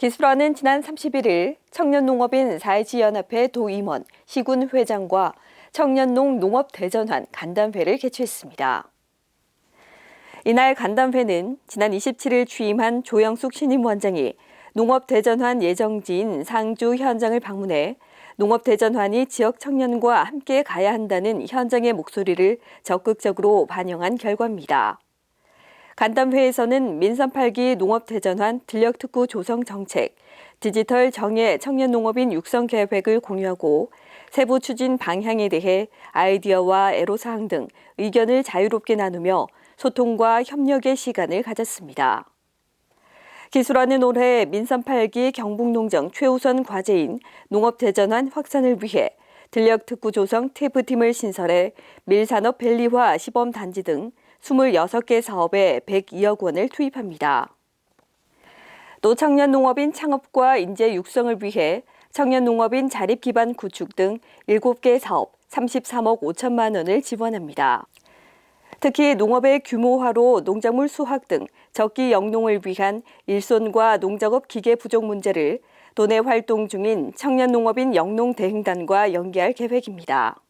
기술원은 지난 31일 청년농업인 사회지연합회 도임원, 시군 회장과 청년농 농업대전환 간담회를 개최했습니다. 이날 간담회는 지난 27일 취임한 조영숙 신임 원장이 농업대전환 예정지인 상주 현장을 방문해 농업대전환이 지역 청년과 함께 가야 한다는 현장의 목소리를 적극적으로 반영한 결과입니다. 간담회에서는 민선 8기 농업대전환 들력특구 조성 정책, 디지털 정예 청년 농업인 육성 계획을 공유하고 세부 추진 방향에 대해 아이디어와 애로사항 등 의견을 자유롭게 나누며 소통과 협력의 시간을 가졌습니다. 기술원은 올해 민선 8기 경북농정 최우선 과제인 농업대전환 확산을 위해 들력특구 조성 TF팀을 신설해 밀산업 밸리화 시범단지 등 26개 사업에 102억 원을 투입합니다. 또 청년 농업인 창업과 인재 육성을 위해 청년 농업인 자립 기반 구축 등 7개 사업 33억 5천만 원을 지원합니다. 특히 농업의 규모화로 농작물 수확 등 적기 영농을 위한 일손과 농작업 기계 부족 문제를 도내 활동 중인 청년 농업인 영농 대행단과 연계할 계획입니다.